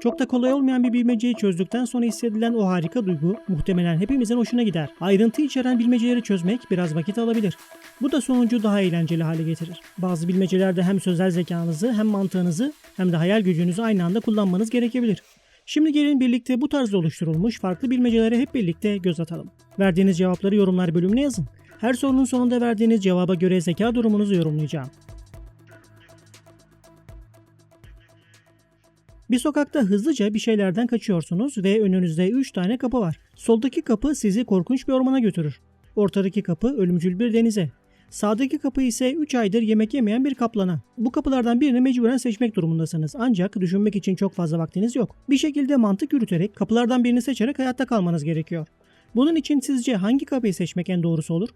Çok da kolay olmayan bir bilmeceyi çözdükten sonra hissedilen o harika duygu muhtemelen hepimizin hoşuna gider. Ayrıntı içeren bilmeceleri çözmek biraz vakit alabilir. Bu da sonucu daha eğlenceli hale getirir. Bazı bilmecelerde hem sözel zekanızı hem mantığınızı hem de hayal gücünüzü aynı anda kullanmanız gerekebilir. Şimdi gelin birlikte bu tarzda oluşturulmuş farklı bilmecelere hep birlikte göz atalım. Verdiğiniz cevapları yorumlar bölümüne yazın. Her sorunun sonunda verdiğiniz cevaba göre zeka durumunuzu yorumlayacağım. Bir sokakta hızlıca bir şeylerden kaçıyorsunuz ve önünüzde 3 tane kapı var. Soldaki kapı sizi korkunç bir ormana götürür. Ortadaki kapı ölümcül bir denize. Sağdaki kapı ise 3 aydır yemek yemeyen bir kaplana. Bu kapılardan birini mecburen seçmek durumundasınız. Ancak düşünmek için çok fazla vaktiniz yok. Bir şekilde mantık yürüterek kapılardan birini seçerek hayatta kalmanız gerekiyor. Bunun için sizce hangi kapıyı seçmek en doğrusu olur?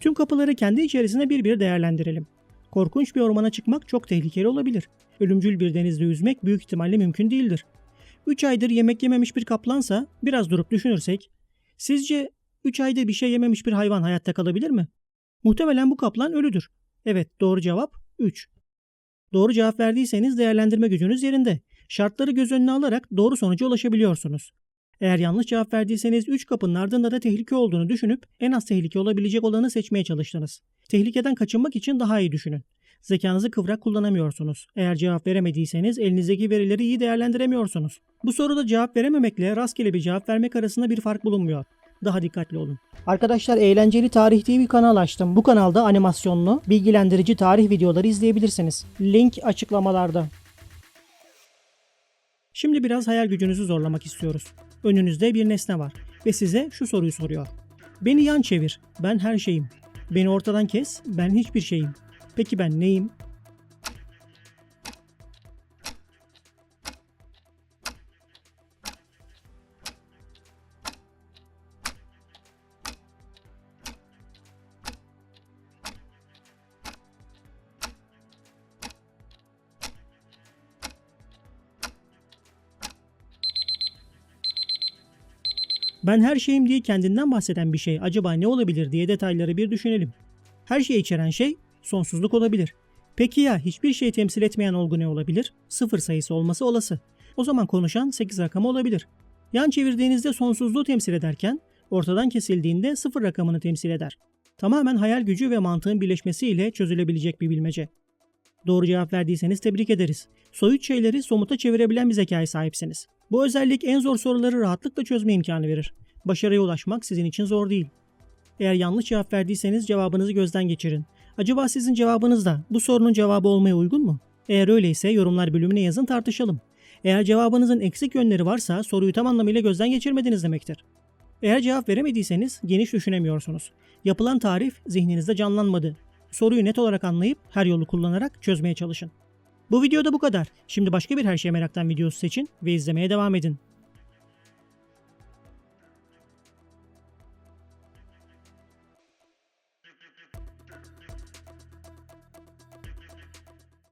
Tüm kapıları kendi içerisinde bir bir değerlendirelim. Korkunç bir ormana çıkmak çok tehlikeli olabilir. Ölümcül bir denizde yüzmek büyük ihtimalle mümkün değildir. 3 aydır yemek yememiş bir kaplansa biraz durup düşünürsek, sizce 3 ayda bir şey yememiş bir hayvan hayatta kalabilir mi? Muhtemelen bu kaplan ölüdür. Evet doğru cevap 3. Doğru cevap verdiyseniz değerlendirme gücünüz yerinde. Şartları göz önüne alarak doğru sonuca ulaşabiliyorsunuz. Eğer yanlış cevap verdiyseniz 3 kapının ardında da tehlike olduğunu düşünüp en az tehlike olabilecek olanı seçmeye çalıştınız. Tehlikeden kaçınmak için daha iyi düşünün. Zekanızı kıvrak kullanamıyorsunuz. Eğer cevap veremediyseniz elinizdeki verileri iyi değerlendiremiyorsunuz. Bu soruda cevap verememekle rastgele bir cevap vermek arasında bir fark bulunmuyor. Daha dikkatli olun. Arkadaşlar Eğlenceli Tarih diye bir kanal açtım. Bu kanalda animasyonlu, bilgilendirici tarih videoları izleyebilirsiniz. Link açıklamalarda. Şimdi biraz hayal gücünüzü zorlamak istiyoruz. Önünüzde bir nesne var ve size şu soruyu soruyor. Beni yan çevir, ben her şeyim. Beni ortadan kes, ben hiçbir şeyim. Peki ben neyim? Ben her şeyim diye kendinden bahseden bir şey acaba ne olabilir diye detayları bir düşünelim. Her şeyi içeren şey sonsuzluk olabilir. Peki ya hiçbir şey temsil etmeyen olgu ne olabilir? Sıfır sayısı olması olası. O zaman konuşan 8 rakamı olabilir. Yan çevirdiğinizde sonsuzluğu temsil ederken ortadan kesildiğinde sıfır rakamını temsil eder. Tamamen hayal gücü ve mantığın birleşmesiyle çözülebilecek bir bilmece. Doğru cevap verdiyseniz tebrik ederiz. Soyut şeyleri somuta çevirebilen bir zekaya sahipsiniz. Bu özellik en zor soruları rahatlıkla çözme imkanı verir. Başarıya ulaşmak sizin için zor değil. Eğer yanlış cevap verdiyseniz cevabınızı gözden geçirin. Acaba sizin cevabınız da bu sorunun cevabı olmaya uygun mu? Eğer öyleyse yorumlar bölümüne yazın tartışalım. Eğer cevabınızın eksik yönleri varsa soruyu tam anlamıyla gözden geçirmediniz demektir. Eğer cevap veremediyseniz geniş düşünemiyorsunuz. Yapılan tarif zihninizde canlanmadı. Soruyu net olarak anlayıp her yolu kullanarak çözmeye çalışın. Bu videoda bu kadar. Şimdi başka bir her şey meraktan videosu seçin ve izlemeye devam edin.